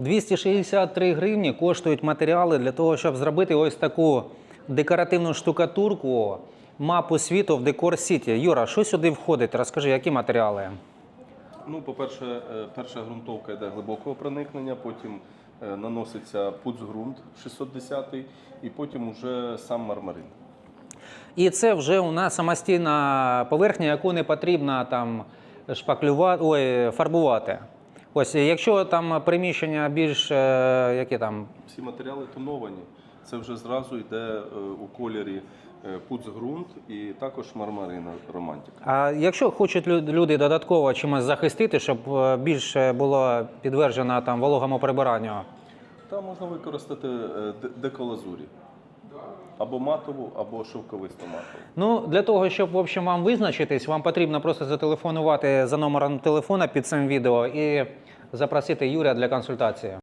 263 гривні коштують матеріали для того, щоб зробити ось таку декоративну штукатурку, мапу світу в Декор Сіті. Юра, що сюди входить? Розкажи, які матеріали? Ну, по-перше, е, перша ґрунтовка йде глибокого проникнення, потім е, наноситься пуцґрунт 610 і потім уже сам мармарин. І це вже у нас самостійна поверхня, яку не потрібно там шпаклювати, ой, фарбувати. Ось, якщо там приміщення більш е, які там Всі матеріали тоновані. Це вже зразу йде е, у кольорі е, пуцґрунт і також мармарин романтика. А якщо хочуть люди додатково чимось захистити, щоб більше було підтверджено там вологому прибиранню, Там можна використати деколазурі. Або матову, або шовковисту матову. Ну, для того, щоб в общем, вам визначитись, вам потрібно просто зателефонувати за номером телефона під цим відео і запросити Юрія для консультації.